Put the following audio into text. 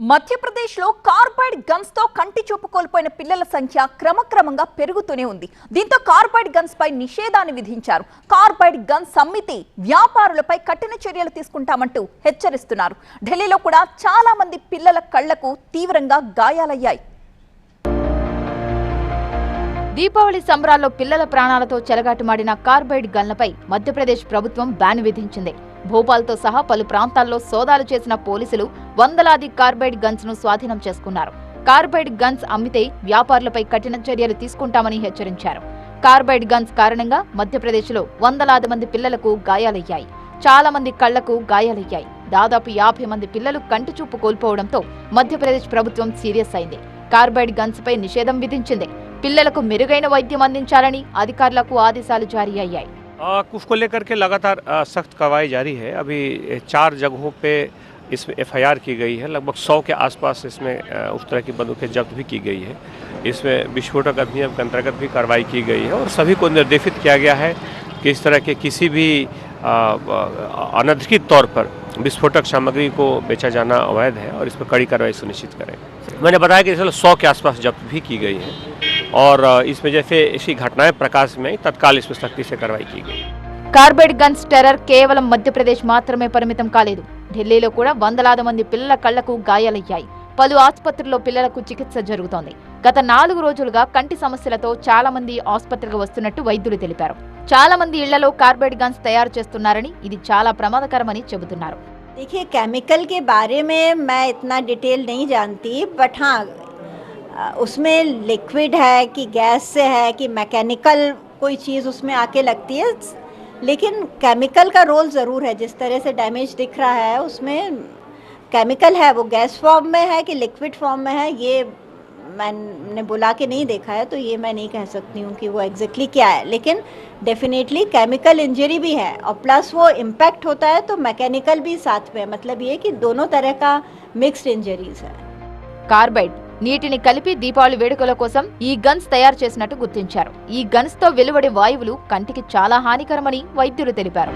మధ్యప్రదేశ్లో కార్బైడ్ గన్స్తో కంటి చూపు కోల్పోయిన పిల్లల సంఖ్య క్రమక్రమంగా పెరుగుతూనే ఉంది. దీంతో కార్బైడ్ గన్స్ పై నిషేధాన్ని విధించారు. కార్బైడ్ గన్స్ సమ్మితి వ్యాపారులపై కఠిన చర్యలు తీసుకుంటామంటూ హెచ్చరిస్తున్నారు. ఢిల్లీలో కూడా చాలా మంది పిల్లల కళ్ళకు తీవ్రంగా గాయాలయ్యాయి. దీపావళి సంబరాల్లో పిల్లల ప్రాణాలతో చెలగాటమాడిన కార్బైడ్ గన్లపై మధ్యప్రదేశ్ ప్రభుత్వం బ్యాన్ విధించింది. భోపాల్తో సహా పలు ప్రాంతాల్లో సోదాలు చేసిన పోలీసులు వందలాది కార్బైడ్ గన్స్ను స్వాధీనం చేసుకున్నారు. కార్బైడ్ గన్స్ అమ్మితే వ్యాపారులపై కఠిన చర్యలు తీసుకుంటామని హెచ్చరించారు. కార్బైడ్ గన్స్ కారణంగా మధ్యప్రదేశ్లో వందలాది మంది పిల్లలకు గాయాలయ్యాయి. చాలా మంది కళ్ళకు గాయాలయ్యాయి. దాదాపు యాభై మంది పిల్లలు కంటి చూపు కోల్పోవడంతో మధ్యప్రదేశ్ ప్రభుత్వం సీరియస్ అయింది. కార్బైడ్ గన్స్పై నిషేధం విధించింది. పిల్లలకు మెరుగైన వైద్యం అందించాలని అధికారులకు ఆదేశాలు జారీ అయ్యాయి. उसको लेकर के लगातार सख्त कार्रवाई जारी है। अभी चार जगहों पे इसमें एफआईआर की गई है। लगभग सौ के आसपास इसमें उस तरह की बंदूकें जब्त भी की गई है। इसमें विस्फोटक अधिनियम के अंतर्गत भी कार्रवाई की गई है और सभी को निर्देशित किया गया है कि इस तरह के किसी भी अनधिकृत तौर पर विस्फोटक सामग्री को बेचा जाना अवैध है और इस पर कड़ी कार्रवाई सुनिश्चित करें। मैंने बताया कि सौ के आसपास जब्त भी की गई है। और आ, इसमें जैसे ऐसी घटनाएं प्रकाश में आई, तत्काल इसमें सख्ती से कार्रवाई की गई కార్బైడ్ గన్స్ టెర్రర్ కేవలం మధ్యప్రదేశ్ మాత్రమే పరిమితం కాలేదు ఢిల్లీలో కూడా వందలాది మంది పిల్లల కళ్లకు గాయాలయ్యాయి పలు ఆసుపత్రుల్లో పిల్లలకు చికిత్స జరుగుతోంది గత నాలుగు రోజులుగా కంటి సమస్యలతో చాలా మంది ఆసుపత్రికి వస్తున్నట్టు వైద్యులు తెలిపారు చాలా మంది ఇళ్లలో కార్బైడ్ గన్స్ తయారు చేస్తున్నారని ఇది చాలా ప్రమాదకరమని చెబుతున్నారు देखिए केमिकल के बारे में मैं इतना डिटेल नहीं जानती बट हाँ अ, उसमें लिक्विड है कि गैस से है कि मैकेनिकल कोई चीज़ उसमें आके लगती है, लेकिन केमिकल का रोल ज़रूर है। जिस तरह से डैमेज दिख रहा है, उसमें केमिकल है, वो गैस फॉर्म में है कि लिक्विड फॉर्म में है, ये मैंने बुला के नहीं देखा है तो ये मैं नहीं कह सकती हूँ कि वो एग्जैक्टली exactly क्या है। लेकिन डेफिनेटली केमिकल इंजरी भी है, और प्लस वो इम्पैक्ट होता है तो मैकेनिकल भी साथ में मतलब ये कि दोनों तरह का मिक्सड इंजरीज है। कार्बेट నీటిని కలిపి దీపావళి వేడుకల కోసం ఈ గన్స్ తయారు చేసినట్టు గుర్తించారు. ఈ గన్స్తో వెలువడే వాయువులు కంటికి చాలా హానికరమని వైద్యులు తెలిపారు.